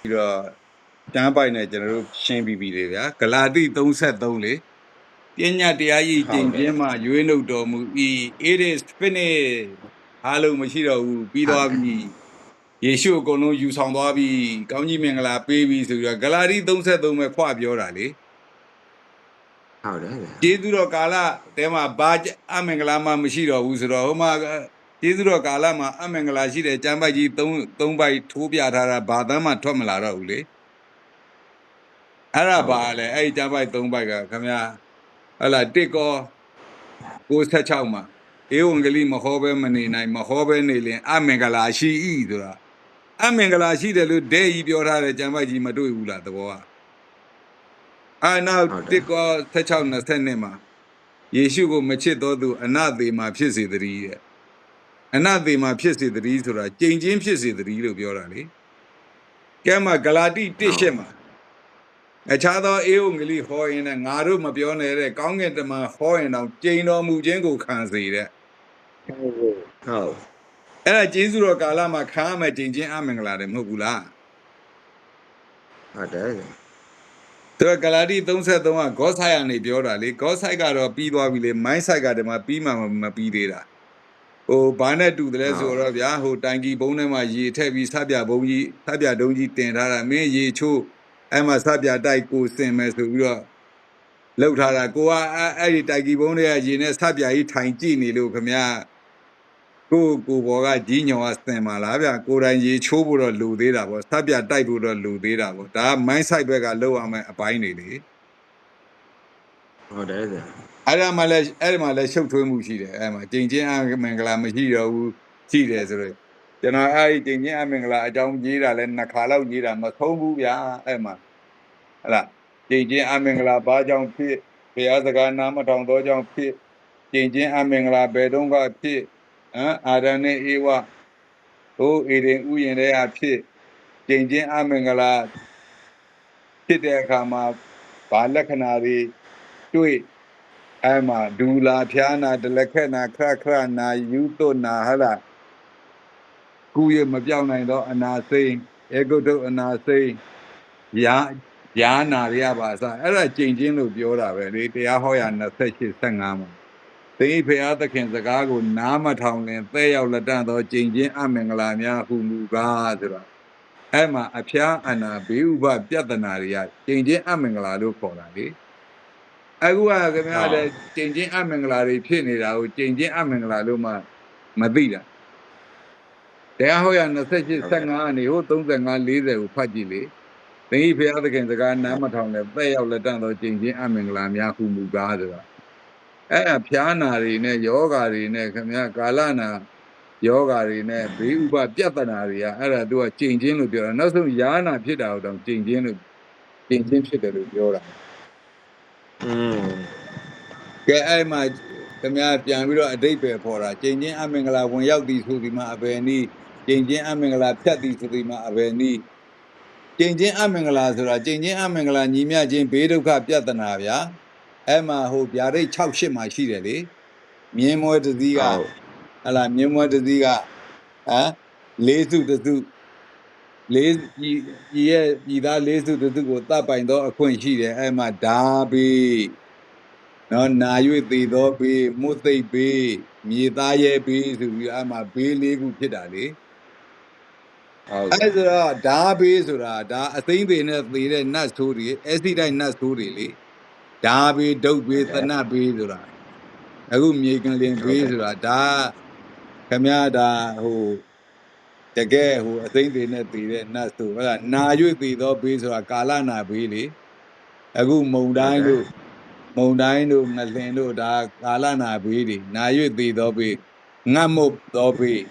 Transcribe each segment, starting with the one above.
ပြီးတော့တန်းပိုက်နဲ့ကျွန်တော်တို့ရှင်းပြီးပြီလေဗျာဂလာတိ33လေပညာတရားကြီးကျင့်ခြင်းမှာရွေးနှုတ်တော်မူ၏ it is finished အားလုံးမရှိတော့ဘူးပြီးသွားပြီယေရှုအကုန်လုံးယူဆောင်သွားပြီကောင်းကြီးမင်္ဂလာပေးပြီဆိုပြီးတော့ဂလာတိ33ပဲခွပြောတာလေဟုတ်တယ်ဗျာကျေးဇူးတော်ကာလတဲမှာဘာအမင်္ဂလာမှမရှိတော့ဘူးဆိုတော့ဟိုမှာ ကျေးဇူးတော်ကာလမှာအမင်္ဂလာရှိတဲ့ကျမ်းပိုက်ကြီး3 3ပိုက်ထိုးပြထားတာဘာသမ်းမှထွက်မလာတော့ဘူးလေအဲ့ဒါပါလေအဲ့ဒီကျမ်းပိုက်3ပိုက်ကခင်ဗျာဟလာတစ်ကော96မှာဧဝံဂေလိမဟောဘဲမနေနိုင်မဟောဘဲနေလင်အမင်္ဂလာရှိဤဆိုတာအမင်္ဂလာရှိတယ်လို့ဒဲကြီးပြောထားတဲ့ကျမ်းပိုက်ကြီးမတွေ့ဘူးလားသဘောကအာနောက်တစ်ကော16 20မှာယေရှုကိုမချစ်တော်သူအနသေမာဖြစ်စေတည်းတဲ့ အနသေမာဖြစ်စေတည်းဆိုတာကြိမ်ချင်းဖြစ်စေတည်းလို့ပြောတာလေကဲမှာဂလာတိ1ရှစ်မှာအခြားသောအေဝံဂေလိဟောရင်လည်းငါတို့မပြောနဲ့တဲ့ကောင်းကင်တမန်ဟောရင်တော့ကြိမ်တော်မူခြင်းကိုခံစေတဲ့ဟုတ်အဲ့ဒါကျေးဇူးတော်ကာလမှာခံရမယ်ကြိမ်ချင်းအမင်္ဂလာတယ်မဟုတ်ဘူးလားဟုတ်တယ်ဗျာသူကဂလာတိ33ကဂောဆိုင်ကနေပြောတာလေဂောဆိုင်ကတော့ပြီးသွားပြီလေမိုင်းဆိုင်ကတည်းကပြီးမှမပြီးသေးတာ ဟိုဘာနဲ့တူတယ်လဲဆိုတော့ဗျာဟိုတိုင်ကီဘုံထဲမှာရေထည့်ပြီးဆပ်ပြဘုံကြီးဆပ်ပြတုံးကြီးတင်ထားတာမင်းရေချိုးအဲ့မှာဆပ်ပြတိုက်ကိုစင်မယ်ဆိုပြီးတော့လောက်ထားတာကိုကအဲ့အဲ့ဒီတိုင်ကီဘုံတွေကရေနဲ့ဆပ်ပြကြီးထိုင်ကြည့်နေလို့ခမရကိုကိုဘောကကြီးညောကစင်ပါလားဗျာကိုယ်တိုင်ရေချိုးဖို့တော့လူသေးတာပေါ့ဆပ်ပြတိုက်ဖို့တော့လူသေးတာပေါ့ဒါကမိုင်းဆိုင်ဘက်ကလောက်ရမယ်အပိုင်းတွေလေဟုတ်တယ်ဗျာ အဲ့ဒါမှလည်းအဲ့ဒီမှာလည်းရှုပ်ထွေးမှုရှိတယ်အဲ့မှာကျင်ချင်းအမင်္ဂလာမရှိတော့ဘူးရှိတယ်ဆိုတော့ကျွန်တော်အဲ့ဒီကျင်ချင်းအမင်္ဂလာအကြောင်းကြီးတာလဲနှစ်ခါလောက်ကြီးတာမဆုံးဘူးဗျာအဲ့မှာဟဲ့လားကျင်ချင်းအမင်္ဂလာဘာကြောင့်ဖြစ်ဘုရားစကားနားမထောင်သောကြောင့်ဖြစ်ကျင်ချင်းအမင်္ဂလာဘယ်တုန်းကဖြစ်ဟမ်အာရနဲ့ဧဝဟိုအေရင်ဥယျင်တဲ့အဖြစ်ကျင်ချင်းအမင်္ဂလာဖြစ်တဲ့အခါမှာဘာလက္ခဏာတွေတွေ့ အဲ့မှာဒူလာဖျားနာဒလခက်နာခရခရနာယူတုနာဟလာကုရမပြောင်းနိုင်တော့အနာစိမ့်အေဂုတ်တုအနာစိမ့်ယာယာနာရရပါစအဲ့ဒါကြင်ချင်းလို့ပြောတာပဲလေတရားဟောရ28 15မှာသိဖရာသခင်စကားကိုနားမထောင်လင်သဲရောက်လက်တန့်သောကြင်ချင်းအမင်္ဂလာများဟုမူကားဆိုတာအဲ့မှာအဖျားအနာဘေးဥပပြဿနာတွေကကြင်ချင်းအမင်္ဂလာလို့ခေါ်တာလေ အခုကခင်ဗျားလည်းကျင်ချင်းအမင်္ဂလာတွေဖြစ်နေတာကိုကျင်ချင်းအမင်္ဂလာလို့မှမသိတာတရားဟောရ28 15အနေဟို35 40ကိုဖတ်ကြည့်လေသင်ဤဖရာသခင်စကားနားမထောင်နဲ့တဲ့ရောက်လက်တန့်သောကျင်ချင်းအမင်္ဂလာများဟုမူကားဆိုတာအဲ့ဒါဖျားနာတွေနဲ့ယောဂါတွေနဲ့ခင်ဗျားကာလနာယောဂါတွေနဲ့ဘေးဥပပြဿနာတွေကအဲ့ဒါသူကကျင်ချင်းလို့ပြောတာနောက်ဆုံးယာနာဖြစ်တာကိုတောင်ကျင်ချင်းလို့ကျင်ချင်းဖြစ်တယ်လို့ပြောတာ อืมကဲအဲ့မှာခင်ဗျားပြန်ပြီးတော့အတိတ်ပဲဖော်တာကျင်ချင်းအမင်္ဂလာဝင်ရောက်သည်ဆိုဒီမှာအဘယ်နည်းကျင်ချင်းအမင်္ဂလာဖြတ်သည်ဆိုဒီမှာအဘယ်နည်းကျင်ချင်းအမင်္ဂလာဆိုတာကျင်ချင်းအမင်္ဂလာညီမျှချင်းဘေးဒုက္ခပြဿနာဗျာအဲ့မှာဟိုဗျာဒိတ်6 8မှာရှိတယ်လေမြင်းမွဲတစ်စီးကဟလာမြင်းမွဲတစ်စီးကဟမ်လေးစုတစ်စု လေးဒီဒီရဲ့ဒီသားလေးစုတစ်စုကိုတတ်ပိုင်တော့အခွင့်ရှိတယ်အဲ့မှာဓာဘီနော်နာ၍သေသောဘေးမွတ်သိပ်ဘေးမြေသားရဲ့ဘေးဆိုပြီးအမှဘေးလေးခုဖြစ်တာလေဟုတ်အဲဆိုတော့ဓာဘေးဆိုတာဒါအသိမ့်သေးနဲ့သေတဲ့နတ်ဆိုးတွေအက်ဆီဒိုက်နတ်ဆိုးတွေလေဓာဘေးဒုတ်ဘေးသနတ်ဘေးဆိုတာအခုမြေကလင်ဘေးဆိုတာဒါခမရဒါဟို တကယ်ဟိုအသိမ့်သေးနဲ့သေတဲ့နတ်ဆိုဟုတ်လားနာ၍သေသောဘေးဆိုတာကာလနာဘေးလေအခုမုံတိုင်းတို့မုံတိုင်းတို့ငလင်တို့ဒါကာလနာဘေးတွေနာ၍သေးသောဘေးငတ်မုတ်သောဘေး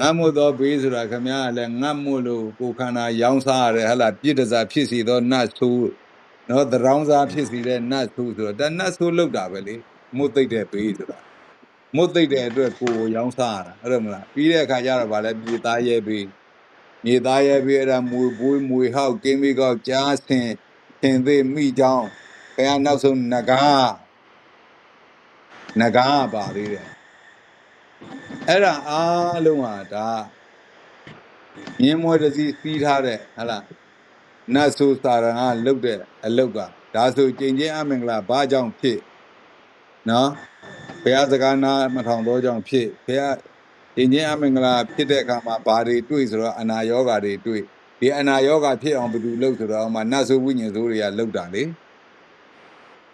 ငတ်မုတ်သောဘေးဆိုတာခမည်းကလည်းငတ်မုတ်လို့ကိုယ်ခန္ဓာရောင်းစားရတယ်ဟဟလာပြစ်ဒစာဖြစ်စီသောနတ်ဆိုးနော်သရောင်းစားဖြစ်စီတဲ့နတ်ဆိုးဆိုတော့ဒါနတ်ဆိုးလောက်တာပဲလေမုတ်သိပ်တဲ့ဘေးဆိုတာ မုတ်သိပ်တဲ့အတွက်ကိုယ်ကိုရောင်းစားရတာအဲ့ဒါမလားပြီးတဲ့အခါကျတော့ဗာလဲမြေသားရဲ့ဘေးမြေသားရဲ့ဘေးအဲ့ဒါမွေပွေးမွေဟောက်ကင်းပြီးကောက်ကြားဆင်ဆင်သေးမိကြောင်းဘယ်ဟာနောက်ဆုံးနဂါနဂါပါသေးတယ်အဲ့ဒါအားလုံးဟာဒါမြင်းမွဲတစ်စီးစီးထားတဲ့ဟလာနတ်ဆိုစာရံကလုတ်တဲ့အလုတ်ကဒါဆိုကျင်ချင်းအမင်္ဂလာဘာကြောင့်ဖြစ်နော် ဘုရားစကားနာမထောင်တော့ကြောင့်ဖြစ်ဘုရားကျင်ချင်းအမင်္ဂလာဖြစ်တဲ့အခါမှာဘာတွေတွေ့ဆိုတော့အနာယောဂါတွေတွေ့ဒီအနာယောဂါဖြစ်အောင်ဘယ်သူလုတ်ဆိုတော့မှနတ်ဆိုဝိညာဉ်ဆိုတွေကလုတ်တာလေ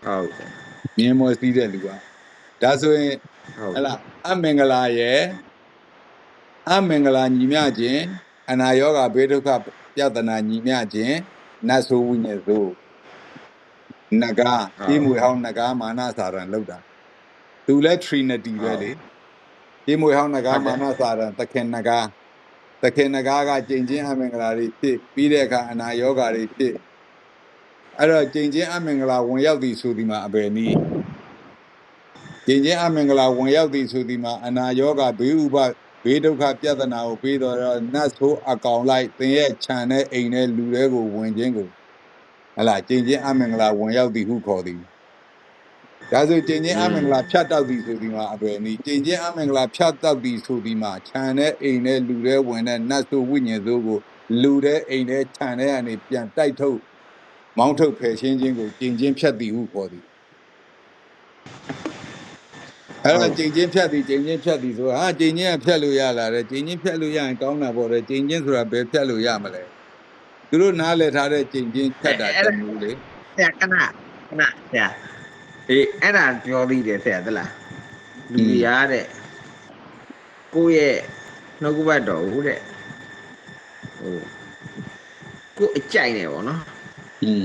ဟုတ်တယ်မြင်းမွဲစီးတဲ့လူကဒါဆိုရင်ဟုတ်ဟလာအမင်္ဂလာရဲ့အမင်္ဂလာညီမျှခြင်းအနာယောဂဘေးဒုက္ခပြဿနာညီမျှခြင်းနတ်ဆိုဝိညာဉ်ဆိုနဂါဒီမွေဟောင်းနဂါမာနစာရံလောက်တာ သူလဲ trinity ပဲလေဒီမွေဟောင်းနဂါမာနစာရံသခင်နဂါသခင်နဂါကကျင့်ချင်းအမင်္ဂလာတွေဖြစ်ပြီးတဲ့အခါအနာယောဂတွေဖြစ်အဲ့တော့ကျင့်ချင်းအမင်္ဂလာဝင်ရောက်သည်ဆိုဒီမှာအဘယ်နည်းကျင်ချင်းအမင်္ဂလာဝင်ရောက်သည်ဆိုသည်မှာအနာယောဂဘေးဥပဘေးဒုက္ခပြဿနာကိုပြီးတော့နတ်ဆိုးအကောင်လိုက်သင်ရဲ့ခြံတဲ့အိမ်တဲ့လူတွေကိုဝင်ခြင်းကိုဟလာကျင်ချင်းအမင်္ဂလာဝင်ရောက်သည်ဟုခေါ်သည် ဒါဆိုကျင်ချင်းအမင်္ဂလာဖြတ်တောက်သည်ဆိုသည်မှာအပယ်နည်းကျင်ချင်းအမင်္ဂလာဖြတ်တောက်သည်ဆိုသည်မှာခြံတဲ့အိမ်တဲ့လူတွေဝင်တဲ့နတ်ဆိုးဝိညာဉ်ဆိုးကိုလူတဲ့အိမ်တဲ့ခြံတဲ့ကနေပြန်တိုက်ထုတ်မောင်းထုတ်ဖယ်ရှင်းခြင်းကိုကျင်ချင်းဖြတ်သည်ဟုခေါ်သည်အဲ့တော့ကျင်ချင်းဖြတ်သည်ကျင်ချင်းဖြတ်သည်ဆိုဟာကျင်ချင်းကဖြတ်လို့ရလာတယ်ကျင်ချင်းဖြတ်လို့ရရင်ကောင်းတာပေါ့လေကျင်ချင်းဆိုတာဘယ်ဖြတ်လို့ရမလဲသူတို့နားလည်ထားတဲ့ကျင်ချင်းဖြတ်တာတမျိုးလေဆရာကနကနဆရာ အေးအဲ့ဒါပြောသေးတယ်ဆရာသလားလူကြီးရတဲ့ကိုယ့်ရဲ့နှုတ်ကပတ်တော်ဟုတ်တဲ့ဟိုကိုအကြိုက်နေပေါ့နော်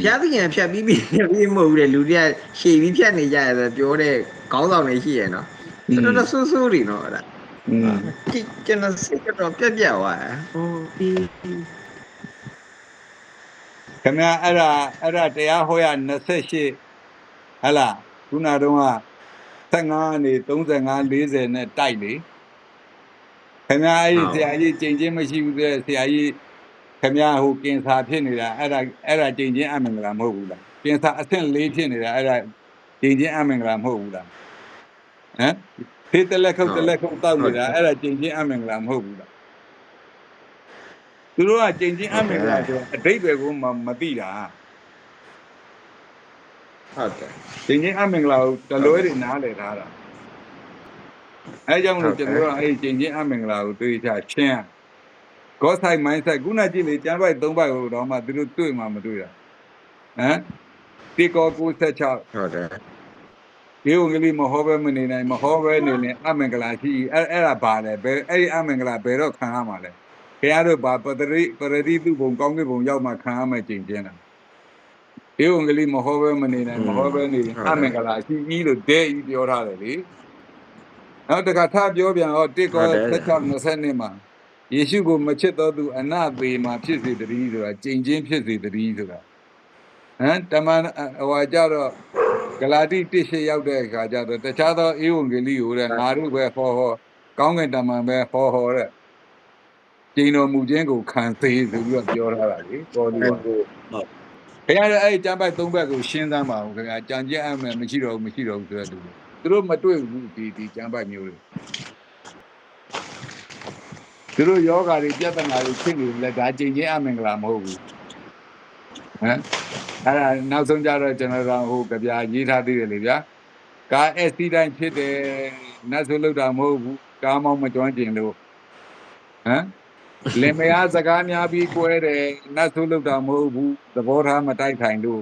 ဖျားသခင်ဖြတ်ပြီးပြီးပြီးမဟုတ်ဘူးလေလူတွေကရှည်ပြီးဖြတ်နေကြရဆိုပြောတဲ့ခေါင်းဆောင်တွေရှိရနော်တော်တော်ဆူဆူတွေနော်အဲ့ဒါကျွန်တော်စိတ်တော့ပြက်ပြက်သွားဟိုဒီခင်ဗျအဲ့ဒါအဲ့ဒါတရားဟောရ28ဟဟလား ခုနတုန်းက15နေ35 40နဲ့တိုက်လေခင်ဗျာအဲ့ဒီဆရာကြီးကျင်ချင်းမရှိဘူးတဲ့ဆရာကြီးခင်ဗျာဟိုကင်ဆာဖြစ်နေတာအဲ့ဒါအဲ့ဒါကျင်ချင်းအမင်္ဂလာမဟုတ်ဘူးလားကင်ဆာအဆင့်၄ဖြစ်နေတာအဲ့ဒါကျင်ချင်းအမင်္ဂလာမဟုတ်ဘူးလားဟမ်ဖေးတလက်ခုတ်တလက်ခုတ်တောက်နေတာအဲ့ဒါကျင်ချင်းအမင်္ဂလာမဟုတ်ဘူးလားသူတို့ကကျင်ချင်းအမင်္ဂလာဆိုအတိတ်တွေကိုမမသိတာ ဟုတ်တယ်ကျင်ချင်းအမင်္ဂလာကိုတလွဲတွေနားလည်ထားတာအဲကြောင့်လို့ကျွန်တော်တို့ကအဲ့ဒီကျင်ချင်းအမင်္ဂလာကိုတွေးချရှင်း God side mindset ခုနကြည့်လေကျမ်းပိုက်၃ပိုက်ကိုတော့မှသူတို့တွေ့မှမတွေ့တာဟမ်ဒီကော96ဟုတ်တယ်ဒီုံကလေးမဟောပဲမနေနိုင်မဟောပဲနေရင်အမင်္ဂလာရှိအဲ့အဲ့ဒါဘာလဲဘယ်အဲ့ဒီအမင်္ဂလာဘယ်တော့ခံရမှာလဲခင်ဗျားတို့ဘာပတရိပရတိသူဘုံကောင်းကင်ဘုံရောက်မှခံရမယ်ကျင့်ကျင်းတာ ဒီုံကလေးမဟောပဲမနေနိုင်မဟောပဲနေရင်အမင်္ဂလာရှိကြီးလို့ဒဲကြီးပြောထားတယ်လေနောက်တခါထပ်ပြောပြန်ဟောတစ်ကော16 20မှာယေရှုကိုမချစ်တော်သူအနသေမှာဖြစ်စေတည်းဆိုတာကျင့်ချင်းဖြစ်စေတည်းဆိုတာဟမ်တမန်ဟိုကြတော့ဂလာတိတစ်ရှိရောက်တဲ့အခါကျတော့တခြားသောဧဝံဂေလိကိုတဲ့ငါတို့ပဲဟောဟောကောင်းကင်တမန်ပဲဟောဟောတဲ့ကျင်းတော်မူခြင်းကိုခံစေဆိုပြီးတော့ပြောထားတာလေပေါ်ဒီက ခင်ဗျားတို့အဲ့ဒီကျမ်းပိုက်သုံးဘက်ကိုရှင်းသမ်းပါဦးခင်ဗျာကြံကြက်အမယ်မရှိတော့ဘူးမရှိတော့ဘူးဆိုတဲ့သူတွေသူတို့မတွေ့ဘူးဒီဒီကျမ်းပိုက်မျိုးတွေသူတို့ယောဂါတွေပြဿနာတွေဖြစ်နေတယ်ဒါကျင့်ချင်းအမင်္ဂလာမဟုတ်ဘူးဟမ်အဲ့ဒါနောက်ဆုံးကြတော့ကျွန်တော်တို့ဟိုကြပြရေးထားသေးတယ်လေဗျာကားအက်ဆီတိုင်းဖြစ်တယ်နတ်ဆိုလို့တာမဟုတ်ဘူးကားမောင်းမကျွမ်းကျင်လို့ဟမ် လင်မယားစကားများပြီးကွဲတယ်နတ်ဆိုလို့တာမဟုတ်ဘူးသဘောထားမတိုက်ခိုင်လို့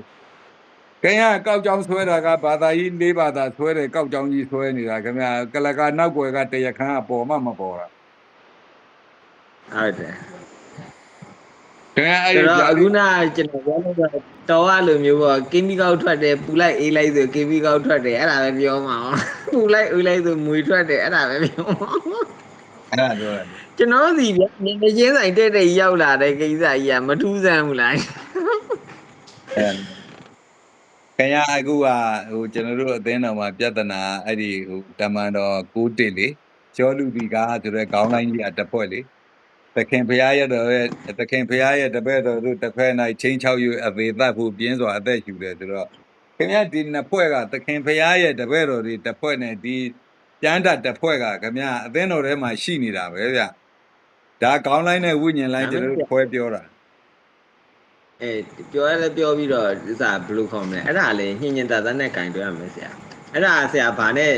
ခင်ဗျာကောက်ကြောင်ဆွဲတာကဘာသာကြီး၄ဘာသာဆွဲတယ်ကောက်ကြောင်ကြီးဆွဲနေတာခင်ဗျာကလကနောက်ွယ်ကတရခန်းအပေါ်မှမပေါ်တာဟုတ်တယ်ခင်ဗျာအဲ့အဲ့ဒီတော့ဂျာအခုနကကျွန်တော်ပြောလို့တော်ရလိုမျိုးပေါ့ကင်းမီကောက်ထွက်တယ်ပူလိုက်အေးလိုက်ဆိုကင်းမီကောက်ထွက်တယ်အဲ့ဒါပဲပြောမှာပူလိုက်အေးလိုက်ဆိုမွေထွက်တယ်အဲ့ဒါပဲပြောမှာ အဲ့ဒါပြောတယ်ကျွန်တော်တို့စီဗျနေနေချင်းဆိုင်တဲ့တဲ့ရောက်လာတဲ့ကိစ္စကြီးကမထူးဆန်းဘူးလားအဲခင်ဗျာအခုကဟိုကျွန်တော်တို့အသင်းတော်မှာပြဿနာအဲ့ဒီဟိုတမန်တော်ကိုတစ်လေကျောလူဒီကားဆိုတဲ့ခေါင်းလိုင်းကြီးကတစ်ဖွဲ့လေသခင်ဖရာရဲ့တော်ရဲ့သခင်ဖရာရဲ့တပည့်တော်တို့တစ်ဖက်၌ချင်းချောက်ယူအသေးသက်ဖို့ပြင်းစွာအသက်ရှူတယ်ဆိုတော့ခင်ဗျာဒီနှစ်ဖွဲ့ကသခင်ဖရာရဲ့တပည့်တော်တွေတစ်ဖွဲ့နဲ့ဒီ ကျမ်းတတ်တစ်ဖွဲ့ကခင်ဗျာအသင်းတော်ထဲမှာရှိနေတာပဲဗျဒါကောင်းလိုင်းနဲ့ဝိညာဉ်လိုင်းကျွန်တော်တို့ခွဲပြောတာအဲပြောရလဲပြောပြီးတော့ဥစားဘယ်လိုခေါ်မလဲအဲ့ဒါလေညင်ညင်တာတာနဲ့ကင်တွဲရမယ်ဆရာအဲ့ဒါဆရာဘာနဲ့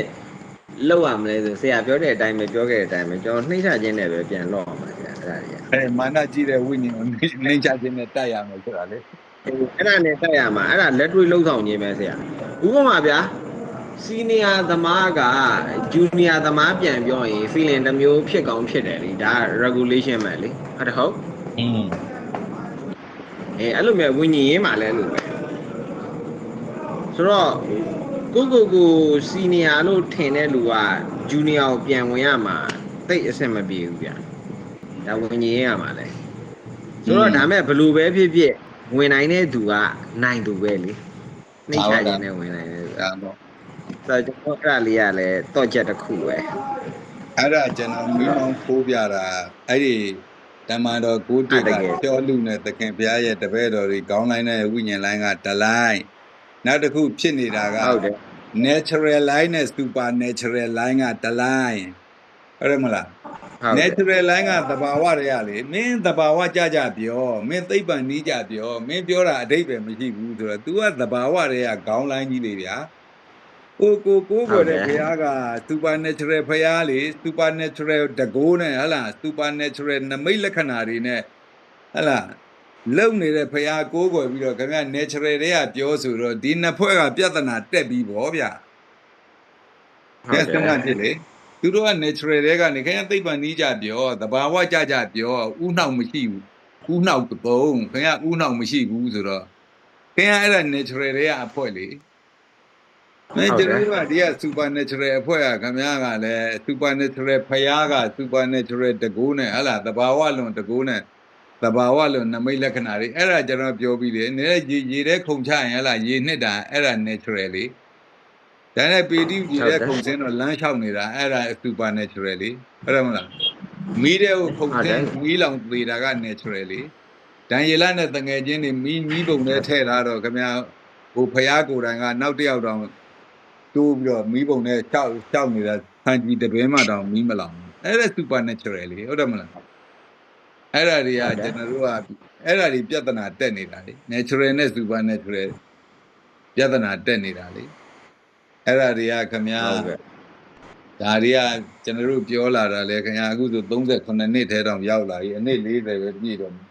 လောက်ရမလဲဆိုဆရာပြောတဲ့အတိုင်းပဲပြောခဲ့တဲ့အတိုင်းပဲကျွန်တော်နှိမ့်ချခြင်းနဲ့ပဲပြန်လော့အောင်ပါဆရာအဲ့ဒါကြီးအဲမာနကြီးတဲ့ဝိညာဉ်ကိုနှိမ့်ချခြင်းနဲ့တိုက်ရမယ်ဆိုတာလေအဲ့ဒါနဲ့တက်ရမှာအဲ့ဒါလက်တွေ့လှုပ်ဆောင်ခြင်းပဲဆရာဥပမာဗျာ စီနီယာသမားကဂျူနီယာသမားပြန်ပြောရင် feeling တစ်မျိုးဖြစ်ကောင်းဖြစ်တယ်လေဒါ regulation ပဲလေဟုတ်တယ်ဟုတ်အင်းအဲအဲ့လိုမျိုးဝิญဉ်ရင်းမှာလဲလို့ပဲဆိုတော့ကိုကိုကိုစီနီယာလို့ထင်တဲ့လူကဂျူနီယာကိုပြန်ဝင်ရမှာတိတ်အဆင်မပြေဘူးဗျာဒါဝิญဉ်ရင်းရမှာလဲဆိုတော့ဒါမဲ့ဘလို့ပဲဖြစ်ဖြစ်ဝင်နိုင်တဲ့သူကနိုင်သူပဲလေနှိမ့်ချခြင်းနဲ့ဝင်နိုင်တယ်ဒါပေါ့ တော့ကျွန်တော်အဲ့ဒါလေးကလည်းတော့ချက်တစ်ခုပဲအဲ့ဒါကျွန်တော်မိမောင်းခိုးပြတာအဲ့ဒီတမန်တော်ကိုတွေ့ကပြောလူနဲ့သခင်ဘုရားရဲ့တပည့်တော်တွေကောင်းလိုင်းနဲ့ဝိညာဉ်လိုင်းကတလိုင်းနောက်တစ်ခုဖြစ်နေတာကဟုတ်တယ် natural line နဲ့ supernatural line ကတလိုင်းဟုတ်တယ်မလားဟုတ်တယ် natural line ကသဘာဝတွေကလေမင်းသဘာဝကြကြပြောမင်းသိပ္ပံနီးကြပြောမင်းပြောတာအတိတ်ပဲမရှိဘူးဆိုတော့ तू ကသဘာဝတွေကခေါင်းလိုင်းကြီးလေဗျာ ကိုကိုကိုကိုတဲ့ဘုရားက supernatural ဘုရားလေ supernatural တကိုးနဲ့ဟဟလား supernatural နမိတ်လက္ခဏာတွေနဲ့ဟဟလားလုံနေတဲ့ဘုရားကိုးကွယ်ပြီးတော့ခင်ဗျ natural တွေကပြောဆိုတော့ဒီနှစ်ဖွဲ့ကပြဿနာတက်ပြီးဗောဗျာကဲစဉ်းစားကြည့်လေသူတို့က natural တွေကနေခင်ဗျာသိပ္ပံနီးကြပြောသဘာဝကြကြပြောဥနှောက်မရှိဘူးဥနှောက်သုံးခင်ဗျာဥနှောက်မရှိဘူးဆိုတော့ခင်ဗျာအဲ့ဒါ natural တွေကအဖွဲလေ မင်းကျွန်တော်တို့ကဒီက supernatural အဖွဲကခင်ဗျားကလည်း supernatural ဖယားက supernatural တကူနဲ့ဟလာသဘာဝလွန်တကူနဲ့သဘာဝလွန်နမိတ်လက္ခဏာတွေအဲ့ဒါကျွန်တော်ပြောပြီးတယ်နည်းရေရေတဲ့ခုံချရင်ဟလာရေနှစ်တာအဲ့ဒါ natural လေဒါနဲ့ပီတိကြီးတဲ့ခုံစင်းတော့လမ်းလျှောက်နေတာအဲ့ဒါ super natural လေဟုတ်တယ်မလားမီးတဲ့ကိုခုံစင်းမီးလောင်သေးတာက natural လေဒန်ယေလနဲ့တငယ်ချင်းတွေမီးမီးပုံနဲ့ထည့်ထားတော့ခင်ဗျာဟိုဖျားကိုယ်တိုင်ကနောက်တစ်ယောက်တောင် တိုးပြီးတော့မီးပုံနဲ့ရှောက်ရှောက်နေတာဆန်ကြီးတပင်းမှတောင်မီးမလောင်ဘူးအဲ့ဒါ super natural လေဟုတ်တယ်မလားအဲ့ဒါတွေကကျွန်တော်တို့ကအဲ့ဒါတွေပြဿနာတက်နေတာလေ natural နဲ့ super natural ပြဿနာတက်နေတာလေအဲ့ဒါတွေကခမဟုတ်ကဲ့ဒါတွေကကျွန်တော်တို့ပြောလာတာလေခင်ဗျာအခုဆို38နှစ်ထဲတောင်ရောက်လာပြီအနည်း40ပဲပြည့်တော့မယ်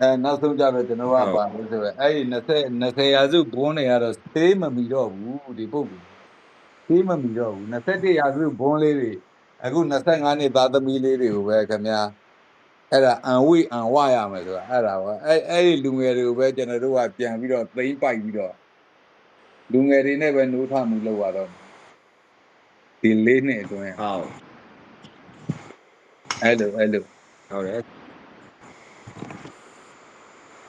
အဲနောက်ဆုံးကြတော့ကျွန်တော်ကပါလို့ဆိုပဲအဲ့ဒီ20 20ရာစုဘွန်းတွေကတော့သေးမမီတော့ဘူးဒီပုတ် ဘူးသေးမမီတော့ဘူး21ရာစုဘွန်းလေးတွေအခု25နှစ်သားသမီးလေးတွေကိုပဲခင်ဗျာအဲ့ဒါအန်ဝိအန်ဝရမယ်ဆိုတာအဲ့ဒါပါအဲ့အဲ့ဒီလူငယ်တွေကိုပဲကျွန်တော်တို့ကပြန်ပြီးတော့သိမ့်ပိုက်ပြီးတော့လူငယ်တွေနဲ့ပဲနှိုးထမှုလုပ်ရတော့ဒီလေးနှစ်အတွင်းဟုတ်အဲ့လိုအဲ့လိုဟုတ်တယ်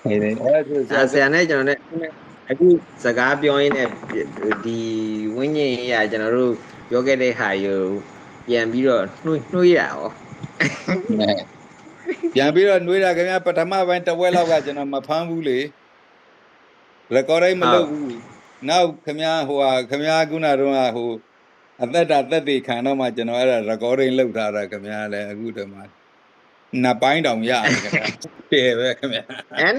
နေနေအဲ့ဒါဆိုအဲဆရာနဲ့ကျွန်တော်နဲ့ အခုစကားပြောရင်းနဲ့ဒီဝင်းညင်ရကျွန်တော်တို့ပြောခဲ့တဲ့ဟာယူပြန်ပြီးတော့နှွှနှွှရအောင်ပြန်ပြီးတော့နှွေးတာခင်ဗျာပထမပိုင်းတစ်ဝက်လောက်ကကျွန်တော်မဖမ်းဘူးလေ recording မလုပ်ဘူးနောက်ခင်ဗျာဟိုဟာခင်ဗျာခုနတော့ဟိုအသက်တာသက်သေခံတော့မှကျွန်တော်အဲ့ဒါ recording လုပ်ထားတာခင်ဗျာလည်းအခုတည်းမှာနှစ်ပိုင်းတောင်ရတယ်ခင်ဗျာတဲ့ပဲခင်ဗျာအဲ့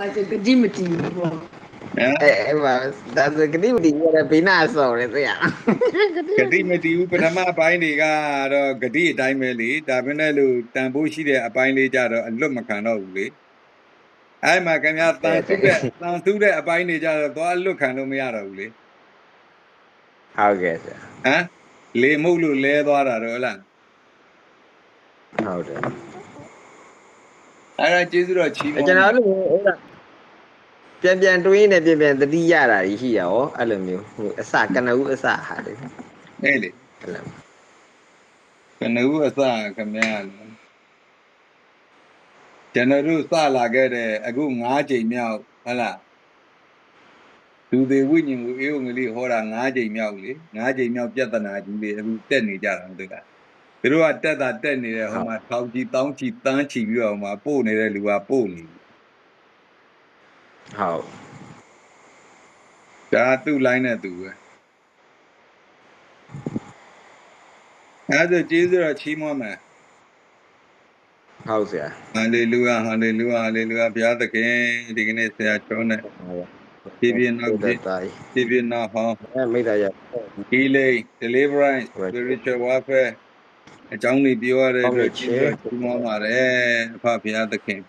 နအဲ့ဒါကဒီမတီဘူးပေါ့ဟမ်အဲ့ဘာဒါဆိုကတိမတီရတဲ့ဘေးနာဆော်တယ်ဆရာဂတိမတီဘူးပထမအပိုင်းတွေကတော့ဂတိအတိုင်းပဲလေဒါပေမဲ့လို့တန်ဖိုးရှိတဲ့အပိုင်းလေးကြတော့အလွတ်မခံတော့ဘူးလေအဲ့မှာခင်ဗျာတန်စုတဲ့တန်စုတဲ့အပိုင်းတွေကြတော့သွားအလွတ်ခံလို့မရတော့ဘူးလေဟုတ်ကဲ့ဆရာဟမ်လေမုတ်လို့လဲသွားတာတော့ဟုတ်လားဟုတ်တယ် အဲ့ဒါကျေးဇူးတော်ချီးမွမ်းကျွန်တော်တို့အဲ့ဒါပြန်ပြန်တွေးနေပြန်ပြန်တတိရတာကြီးရှိရရောအဲ့လိုမျိုးဟိုအစကနဦးအစဟာလေအဲ့လေအဲ့လိုကနဦးအစခင်ဗျာလို့ကျွန်တော်တို့စလာခဲ့တဲ့အခု9ချိန်မြောက်ဟုတ်လားလူသေးဝိညာဉ်ကိုအေးုံကလေးဟောတာ9ချိန်မြောက်လေ9ချိန်မြောက်ပြဿနာကြီးလေအခုတက်နေကြတာဟုတ်ကဲ့ သူတို့ကတက်တာတက်နေတယ်ဟိုမှာထောင်ချီတောင်းချီတန်းချီပြီးတော့ဟိုမှာပို့နေတဲ့လူကပို့နေပြီဟုတ်ဒါသူ့ line နဲ့သူပဲအဲဒါကျေးဇူးတော်ချီးမွမ်းမယ်ဟုတ်ဆရာဟာလေလုယာဟာလေလုယာဟာလေလုယာဘုရားသခင်ဒီကနေ့ဆရာကျော်နဲ့ပြည့်ပြည့်နောက်ပြည့်တိုင်းပြပြနာဟောင်းအဲမိသားရ healing deliverance Right. spiritual warfare အကြောင်းတွေပြောရတဲ့အတွက်ဟုတ်ကျေးကဲ့ဇူးတော်ချီးမွမ်းပါတယ်အဖဘုရားသခင်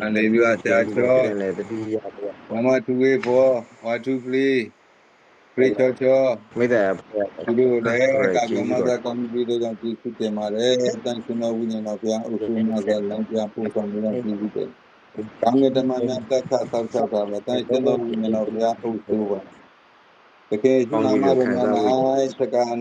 ဟာလေလုယာဆရာကျော်လည်းတတိယဝမတူဝေဘောဝါတူပလီခရစ်တော်ကျော်မိသားရသူတို့လည်းကာကမသာကောင်းပြီးတော့ကြောင့်ကျေးဇူးတင်ပါတယ်တန်ရှင်တော်ဝိညာဉ်တော်ဘုရားအုပ်စုမှာကလမ်းပြပို့ဆောင်နေရပြည်ပြီးတယ်ကောင်းတဲ့ဓမ္မများတက်ခါဆောက်ရှောက်တာပဲတန်ရှင်တော်ဝိညာဉ်တော်ဘုရားအုပ်စုပါ တကယ်ကျွန်တော်မှာလည်းစကား